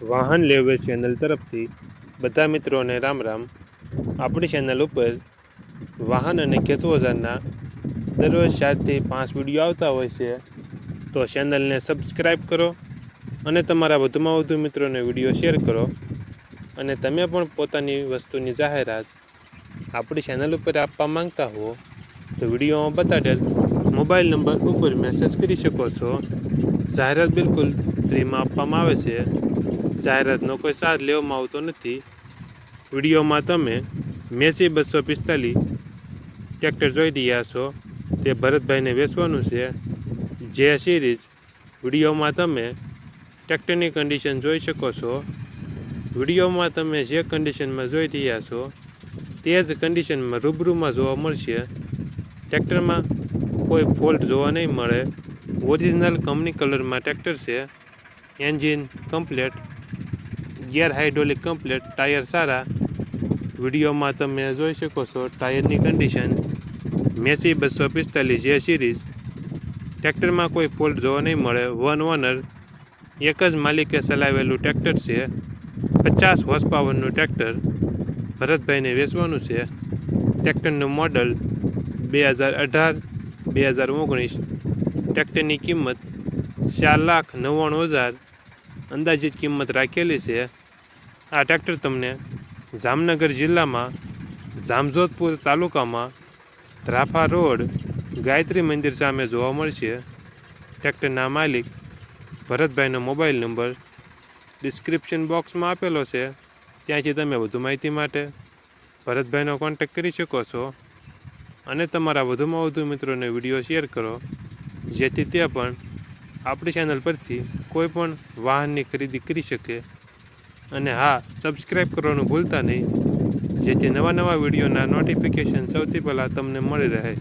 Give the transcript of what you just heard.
વાહન લેવે ચેનલ તરફથી બધા મિત્રોને રામ રામ. આપણી ચેનલ ઉપર વાહન અને ખેત ઓજારના દરરોજ ચારથી પાંચ વીડિયો આવતા હોય છે, તો ચેનલને સબસ્ક્રાઈબ કરો અને તમારા વધુમાં વધુ મિત્રોને વીડિયો શેર કરો અને તમે પણ પોતાની વસ્તુની જાહેરાત આપણી ચેનલ ઉપર આપવા માંગતા હો, તો વિડીયોમાં બતાડેલ મોબાઈલ નંબર ઉપર મેસેજ કરી શકો છો. જાહેરાત બિલકુલ ફ્રીમાં આપવામાં આવે છે. જાહેરાતનો કોઈ સાથ લેવામાં આવતો નથી. વિડીયોમાં તમે મેસી બસો પિસ્તાલીસ ટ્રેક્ટર જોઈ રહ્યા છો. તે ભરતભાઈને વેચવાનું છે. જે સિરીઝ વિડીયોમાં તમે ટ્રેક્ટરની કન્ડિશન જોઈ શકો છો. વિડીયોમાં તમે જે કન્ડિશનમાં જોઈ રહ્યા છો, તે જ કન્ડિશનમાં રૂબરૂમાં જોવા મળશે. ટ્રેક્ટરમાં કોઈ ફોલ્ટ જોવા નહીં મળે. ઓરિજિનલ કંપની કલરમાં ટ્રેક્ટર છે. Engine complete gear hydraulic complete tyre સારા. વિડીયોમાં તમે જોઈ શકો છો ટાયરની કન્ડિશન. મેસી બસો પિસ્તાલીસ જે સિરીઝ. ટ્રેક્ટરમાં કોઈ ફોલ્ટ જોવા નહીં મળે. One owner. એક જ માલિકે ચલાવેલું ટ્રેક્ટર છે. પચાસ હોર્સ પાવરનું ટ્રેક્ટર. ભરતભાઈને વેચવાનું છે. ટ્રેક્ટરનું મોડલ બે હજાર અઢાર, બે હજાર ઓગણીસ. ટ્રેક્ટરની કિંમત ચાર લાખ નવ્વાણું હજાર. અંદાજિત કિંમત રાખેલી છે. આ ટ્રેક્ટર તમને જામનગર જિલ્લામાં જામજોધપુર તાલુકામાં ધ્રાફા રોડ, ગાયત્રી મંદિર સામે જોવા મળશે. ટ્રેક્ટરના માલિક ભરતભાઈનો મોબાઈલ નંબર ડિસ્ક્રિપ્શન બોક્સમાં આપેલો છે. ત્યાંથી તમે વધુ માહિતી માટે ભરતભાઈનો કોન્ટેક કરી શકો છો. અને તમારા વધુમાં વધુ મિત્રોને વીડિયો શેર કરો, જેથી તે પણ આપણી ચેનલ પરથી કોઈ પણ વાહનની ખરીદી કરી શકે. અને હા સબસ્ક્રાઈબ કરવાનું ભૂલતા નહીં. જેથી નવા નવા વિડીયોના નોટિફિકેશન સૌથી પહેલાં તમને મળી રહે.